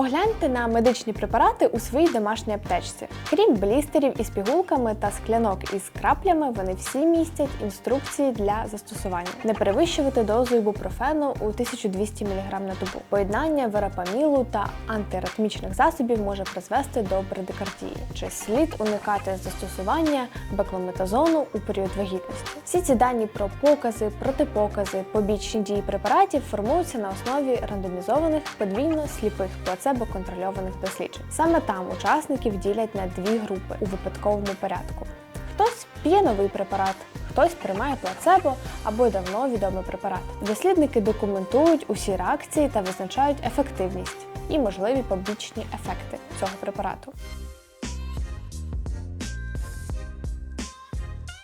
Погляньте на медичні препарати у своїй домашній аптечці. Крім блістерів із пігулками та склянок із краплями, вони всі містять інструкції для застосування. Не перевищувати дозу ібупрофену у 1200 мг на добу. Поєднання верапамілу та антиаритмічних засобів може призвести до брадикардії. Чи слід уникати застосування бекламетазону у період вагітності? Всі ці дані про покази, протипокази, побічні дії препаратів формуються на основі рандомізованих подвійно сліпих плацебо-контрольованих досліджень. Саме там учасників ділять на дві групи у випадковому порядку. Хтось п'є новий препарат, хтось приймає плацебо або давно відомий препарат. Дослідники документують усі реакції та визначають ефективність і можливі побічні ефекти цього препарату.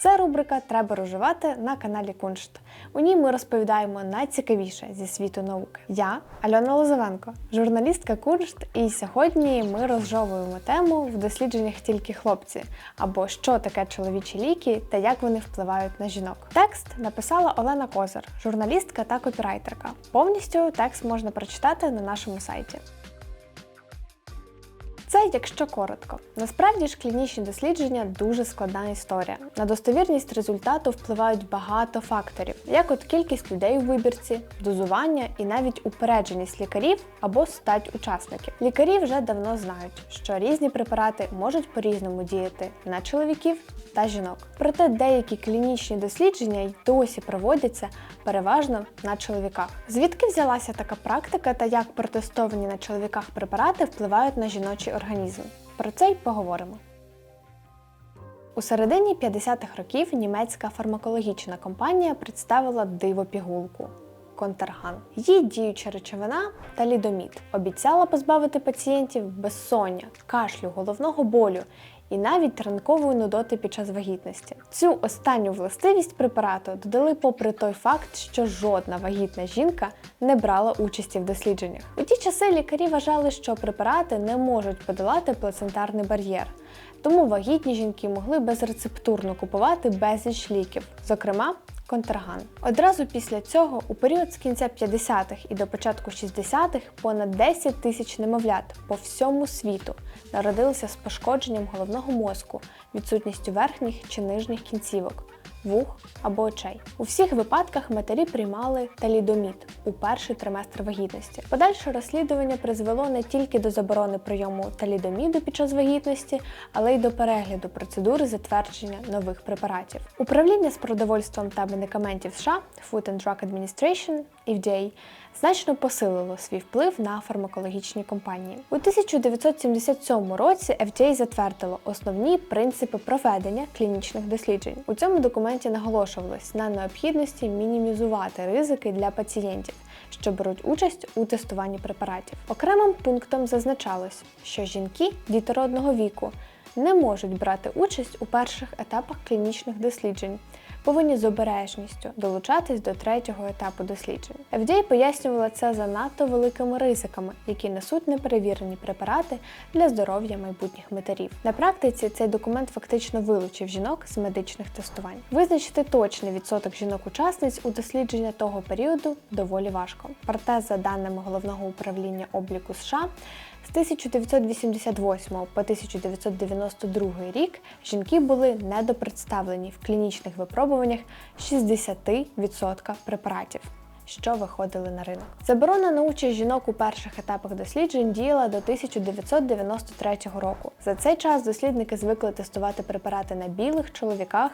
Це рубрика Треба розживати на каналі Куншт. У ній ми розповідаємо найцікавіше зі світу науки. Я Альона Лозовенко, журналістка Куншт, і сьогодні ми розжовуємо тему в дослідженнях тільки хлопці або що таке чоловічі ліки та як вони впливають на жінок. Текст написала Олена Козир, журналістка та копірайтерка. Повністю текст можна прочитати на нашому сайті. Це якщо коротко. Насправді ж клінічні дослідження дуже складна історія. На достовірність результату впливають багато факторів, як от кількість людей у вибірці, дозування і навіть упередженість лікарів або стать учасників. Лікарі вже давно знають, що різні препарати можуть по-різному діяти на чоловіків та жінок. Проте деякі клінічні дослідження й досі проводяться переважно на чоловіках. Звідки взялася така практика та як протестовані на чоловіках препарати впливають на жіночий організм? Про це й поговоримо. У середині 50-х років німецька фармакологічна компанія представила дивопігулку контарган. Її діюча речовина талідомід обіцяла позбавити пацієнтів безсоння, кашлю, головного болю і навіть ранкової нудоти під час вагітності. Цю останню властивість препарату додали попри той факт, що жодна вагітна жінка не брала участі в дослідженнях. У ті часи лікарі вважали, що препарати не можуть подолати плацентарний бар'єр. Тому вагітні жінки могли безрецептурно купувати безліч ліків, зокрема Контраган. Одразу після цього, у період з кінця 50-х і до початку 60-х, понад 10 тисяч немовлят по всьому світу народилися з пошкодженням головного мозку, відсутністю верхніх чи нижніх кінцівок. Вух або очей. У всіх випадках матері приймали талідомід у перший триместр вагітності. Подальше розслідування призвело не тільки до заборони прийому талідоміду під час вагітності, але й до перегляду процедури затвердження нових препаратів. Управління з продовольством та медикаментів США Food and Drug Administration FDA значно посилило свій вплив на фармакологічні компанії. У 1977 році FDA затвердило основні принципи проведення клінічних досліджень. У цьому документі наголошувалось на необхідності мінімізувати ризики для пацієнтів, що беруть участь у тестуванні препаратів. Окремим пунктом зазначалось, що жінки дітородного віку не можуть брати участь у перших етапах клінічних досліджень повинні з обережністю долучатись до третього етапу досліджень. FDA пояснювала це занадто великими ризиками, які несуть неперевірені препарати для здоров'я майбутніх матерів. На практиці цей документ фактично вилучив жінок з медичних тестувань. Визначити точний відсоток жінок-учасниць у дослідження того періоду доволі важко. Проте, за даними головного управління обліку США, з 1988 по 1992 рік жінки були недопредставлені в клінічних випробуваннях 60% препаратів. Що виходили на ринок. Заборона на участь жінок у перших етапах досліджень діяла до 1993 року. За цей час дослідники звикли тестувати препарати на білих чоловіках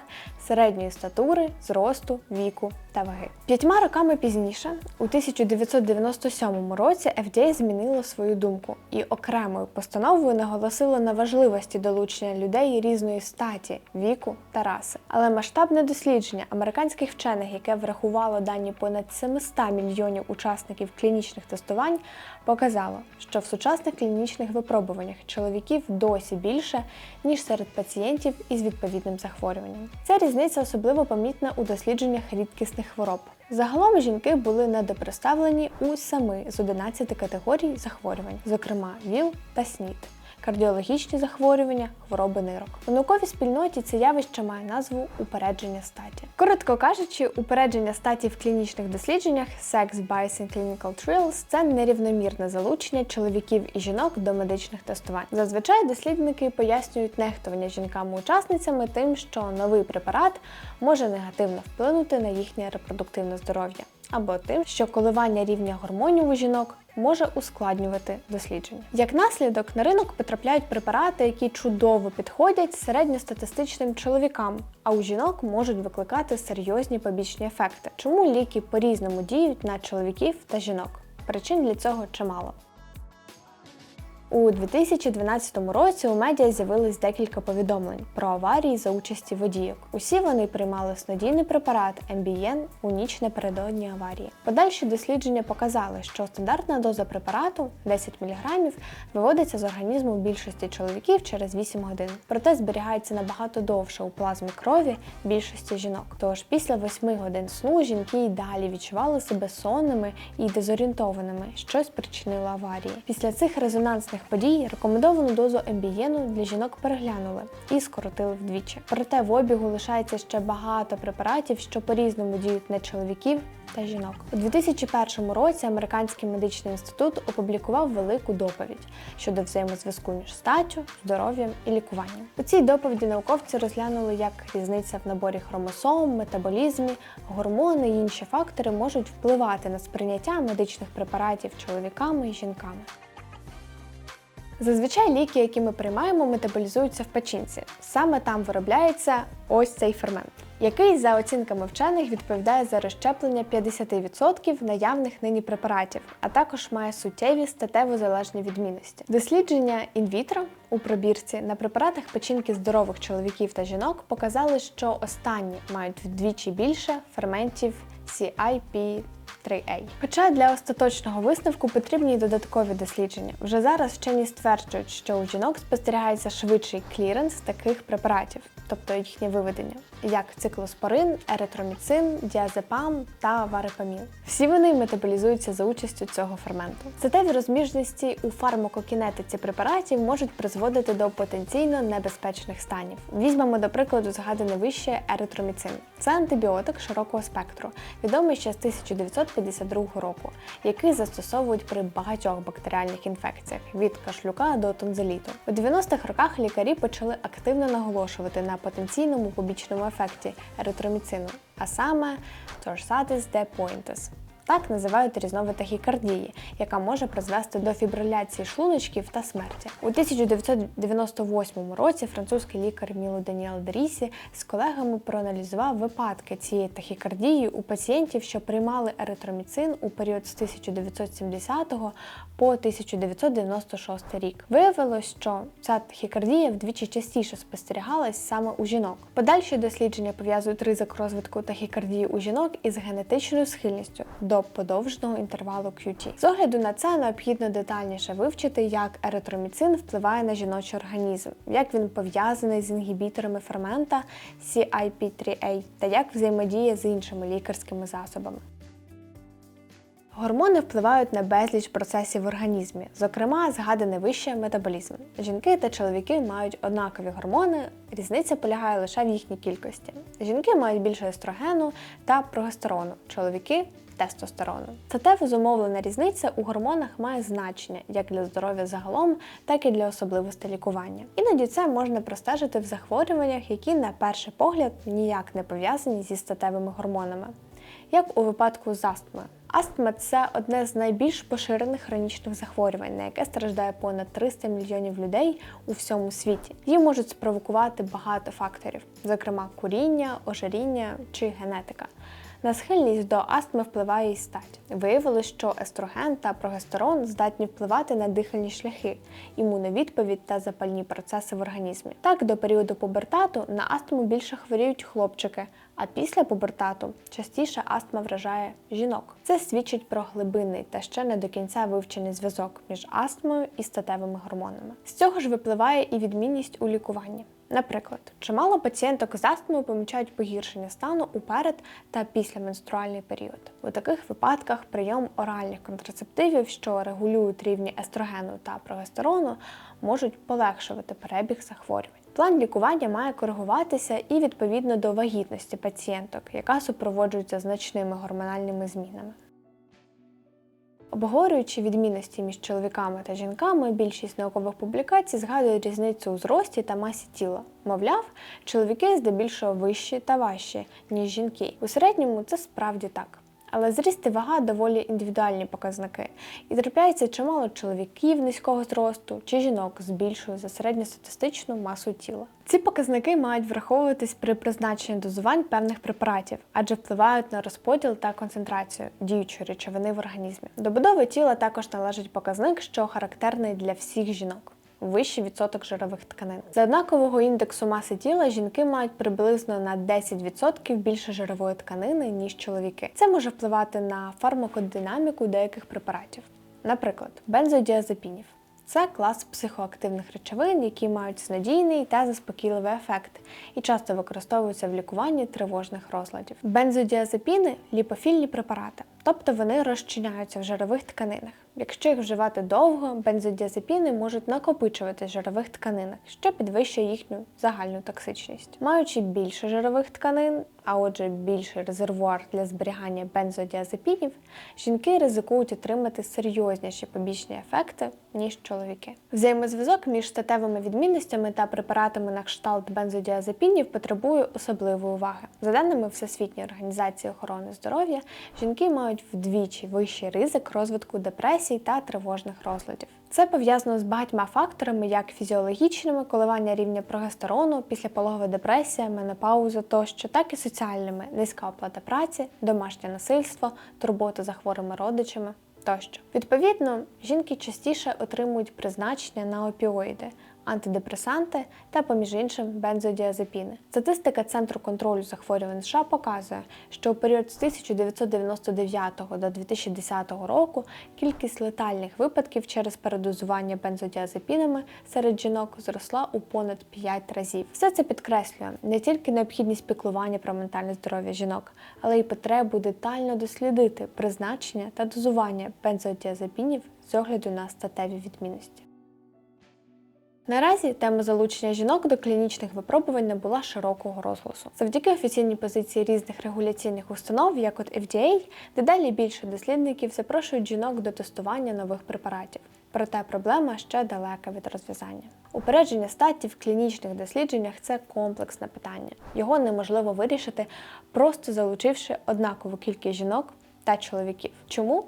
середньої статури, зросту, віку та ваги. П'ятьма роками пізніше, у 1997 році, FDA змінило свою думку і окремою постановою наголосило на важливості долучення людей різної статі, віку та раси. Але масштабне дослідження американських вчених, яке врахувало дані понад 700 мільйонів учасників клінічних тестувань, показало, що в сучасних клінічних випробуваннях чоловіків досі більше, ніж серед пацієнтів із відповідним захворюванням. Ця різниця особливо помітна у дослідженнях рідкісних хвороб. Загалом жінки були недопредставлені у 7 з 11 категорій захворювань, зокрема ВІЛ та СНІД. Кардіологічні захворювання, хвороби нирок. У науковій спільноті це явище має назву упередження статі. Коротко кажучи, упередження статі в клінічних дослідженнях Sex Bias in Clinical Trials – це нерівномірне залучення чоловіків і жінок до медичних тестувань. Зазвичай дослідники пояснюють нехтування жінками-учасницями тим, що новий препарат може негативно вплинути на їхнє репродуктивне здоров'я, або тим, що коливання рівня гормонів у жінок може ускладнювати дослідження. Як наслідок, на ринок потрапляють препарати, які чудово підходять середньостатистичним чоловікам, а у жінок можуть викликати серйозні побічні ефекти. Чому ліки по-різному діють на чоловіків та жінок? Причин для цього чимало. У 2012 році у медіа з'явилось декілька повідомлень про аварії за участі водійок. Усі вони приймали снодійний препарат Ембієн у ніч напередодні аварії. Подальші дослідження показали, що стандартна доза препарату 10 мг виводиться з організму більшості чоловіків через 8 годин, проте зберігається набагато довше у плазмі крові більшості жінок. Тож після 8 годин сну жінки й далі відчували себе сонними і дезорієнтованими, що спричинило аварії. Після цих резонансних подій рекомендовану дозу ембієну для жінок переглянули і скоротили вдвічі. Проте в обігу лишається ще багато препаратів, що по-різному діють на чоловіків та жінок. У 2001 році Американський медичний інститут опублікував велику доповідь щодо взаємозв'язку між статтю, здоров'ям і лікуванням. У цій доповіді науковці розглянули, як різниця в наборі хромосом, метаболізмі, гормони і інші фактори можуть впливати на сприйняття медичних препаратів чоловіками і жінками. Зазвичай ліки, які ми приймаємо, метаболізуються в печінці. Саме там виробляється ось цей фермент, який, за оцінками вчених, відповідає за розщеплення 50% наявних нині препаратів, а також має суттєві статево залежні відмінності. Дослідження інвітро у пробірці на препаратах печінки здорових чоловіків та жінок показали, що останні мають вдвічі більше ферментів CIP. 3A. Хоча для остаточного висновку потрібні й додаткові дослідження. Вже зараз вчені стверджують, що у жінок спостерігається швидший кліренс таких препаратів, тобто їхнє виведення, як циклоспорин, еритроміцин, діазепам та варипаміл. Всі вони метаболізуються за участю цього ферменту. Статеві розміжності у фармакокінетиці препаратів можуть призводити до потенційно небезпечних станів. Візьмемо, до прикладу, згаданий вище еритроміцин. Це антибіотик широкого спектру, відомий ще з 1952 року, який застосовують при багатьох бактеріальних інфекціях від кашлюка до тонзиліту. У 90-х роках лікарі почали активно наголошувати на потенційному побічному ефекті еритроміцину, а саме Torsatis de Pointes. Так називають різновид тахікардії, яка може призвести до фібриляції шлуночків та смерті. У 1998 році французький лікар Міло Даніел Дрісі з колегами проаналізував випадки цієї тахікардії у пацієнтів, що приймали еритроміцин у період з 1970 по 1996 рік. Виявилось, що ця тахікардія вдвічі частіше спостерігалась саме у жінок. Подальші дослідження пов'язують ризик розвитку тахікардії у жінок із генетичною схильністю до подовженого інтервалу QT. З огляду на це необхідно детальніше вивчити, як еритроміцин впливає на жіночий організм, як він пов'язаний з інгібіторами фермента CIP3A та як взаємодіє з іншими лікарськими засобами. Гормони впливають на безліч процесів в організмі, зокрема, згаданий вище метаболізм. Жінки та чоловіки мають однакові гормони, різниця полягає лише в їхній кількості. Жінки мають більше естрогену та прогестерону, чоловіки тестостерону. Статево зумовлена різниця у гормонах має значення як для здоров'я загалом, так і для особливостей лікування. Іноді це можна простежити в захворюваннях, які на перший погляд ніяк не пов'язані зі статевими гормонами, як у випадку з астмою. Астма це одне з найбільш поширених хронічних захворювань, на яке страждає понад 300 мільйонів людей у всьому світі. Її можуть спровокувати багато факторів, зокрема куріння, ожиріння чи генетика. На схильність до астми впливає і стать. Виявилось, що естроген та прогестерон здатні впливати на дихальні шляхи, імуновідповідь та запальні процеси в організмі. Так, до періоду пубертату на астму більше хворіють хлопчики, а після пубертату частіше астма вражає жінок. Це свідчить про глибинний та ще не до кінця вивчений зв'язок між астмою і статевими гормонами. З цього ж випливає і відмінність у лікуванні. Наприклад, чимало пацієнток з астмою помічають погіршення стану у перед та післяменструальний період. У таких випадках прийом оральних контрацептивів, що регулюють рівні естрогену та прогестерону, можуть полегшувати перебіг захворювань. План лікування має коригуватися і відповідно до вагітності пацієнток, яка супроводжується значними гормональними змінами. Обговорюючи відмінності між чоловіками та жінками, більшість наукових публікацій згадує різницю у зрості та масі тіла. Мовляв, чоловіки здебільшого вищі та важчі, ніж жінки. У середньому це справді так. Але зріст і вага доволі індивідуальні показники, і трапляється чимало чоловіків низького зросту чи жінок з більшою за середньостатистичну масу тіла. Ці показники мають враховуватись при призначенні дозувань певних препаратів, адже впливають на розподіл та концентрацію діючої речовини в організмі. До будови тіла також належить показник, що характерний для всіх жінок вищий відсоток жирових тканин. За однакового індексу маси тіла жінки мають приблизно на 10% більше жирової тканини, ніж чоловіки. Це може впливати на фармакодинаміку деяких препаратів, наприклад, бензодіазепінів. Це клас психоактивних речовин, які мають снадійний та заспокійливий ефект і часто використовуються в лікуванні тривожних розладів. Бензодіазепіни ліпофільні препарати, тобто вони розчиняються в жирових тканинах. Якщо їх вживати довго, бензодіазепіни можуть накопичувати жирових тканинах, що підвищує їхню загальну токсичність. Маючи більше жирових тканин, а отже, більший резервуар для зберігання бензодіазепінів, жінки ризикують отримати серйозніші побічні ефекти, ніж чоловіки. Взаємозв'язок між статевими відмінностями та препаратами на кшталт бензодіазепінів потребує особливої уваги. За даними Всесвітньої організації охорони здоров'я, жінки мають вдвічі вищий ризик розвитку депресій та тривожних розладів. Це пов'язано з багатьма факторами, як фізіологічними коливання рівня прогестерону, післяпологова депресія, менопауза тощо, так і соціальними низька оплата праці, домашнє насильство, турбота за хворими родичами тощо. Відповідно, жінки частіше отримують призначення на опіоїди, антидепресанти та, поміж іншим, бензодіазепіни. Статистика Центру контролю захворювань США показує, що у період з 1999 до 2010 року кількість летальних випадків через передозування бензодіазепінами серед жінок зросла у понад 5 разів. Все це підкреслює не тільки необхідність піклування про ментальне здоров'я жінок, але й потребу детально дослідити призначення та дозування бензодіазепінів з огляду на статеві відмінності. Наразі тема залучення жінок до клінічних випробувань набула широкого розголосу. Завдяки офіційній позиції різних регуляційних установ, як от FDA, дедалі більше дослідників запрошують жінок до тестування нових препаратів. Проте проблема ще далека від розв'язання. Упередження статі в клінічних дослідженнях це комплексне питання. Його неможливо вирішити, просто залучивши однакову кількість жінок та чоловіків. Чому?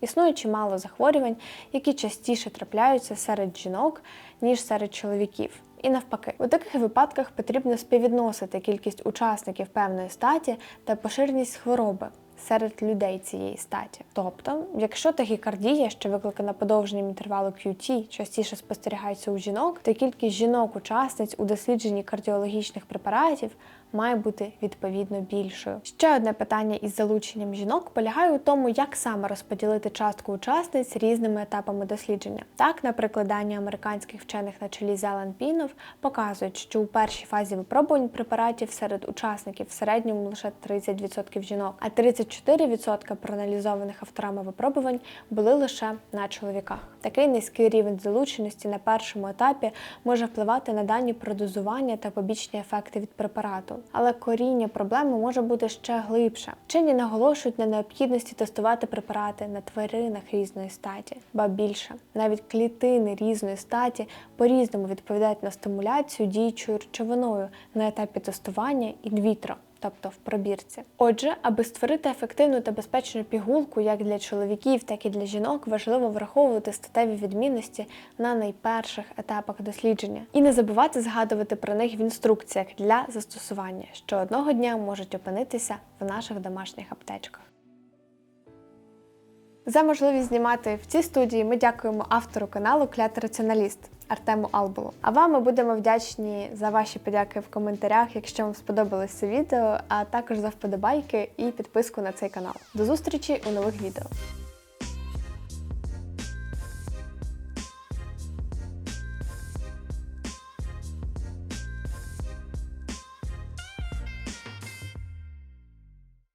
Існує чимало захворювань, які частіше трапляються серед жінок, ніж серед чоловіків. І навпаки, у таких випадках потрібно співвідносити кількість учасників певної статі та поширеність хвороби серед людей цієї статі. Тобто, якщо тахікардія, що викликана подовженням інтервалу QT, частіше спостерігається у жінок, то кількість жінок-учасниць у дослідженні кардіологічних препаратів має бути відповідно більшою. Ще одне питання із залученням жінок полягає у тому, як саме розподілити частку учасниць різними етапами дослідження. Так, наприклад, дані американських вчених на чолі Зелен Пінов показують, що у першій фазі випробувань препаратів серед учасників в середньому лише 30% жінок, а 34% проаналізованих авторами випробувань були лише на чоловіках. Такий низький рівень залученості на першому етапі може впливати на дані про дозування та побічні ефекти від препарату. Але коріння проблеми може бути ще глибше. Вчені наголошують на необхідності тестувати препарати на тваринах різної статі, ба більше навіть клітини різної статі по-різному відповідають на стимуляцію діючою речовиною на етапі тестування інвітро тобто в пробірці. Отже, аби створити ефективну та безпечну пігулку як для чоловіків, так і для жінок, важливо враховувати статеві відмінності на найперших етапах дослідження і не забувати згадувати про них в інструкціях для застосування, що одного дня можуть опинитися в наших домашніх аптечках. За можливість знімати в цій студії ми дякуємо автору каналу Клятий Раціоналіст. Артему Албулу. А вам ми будемо вдячні за ваші подяки в коментарях, якщо вам сподобалось це відео, а також за вподобайки і підписку на цей канал. До зустрічі у нових відео.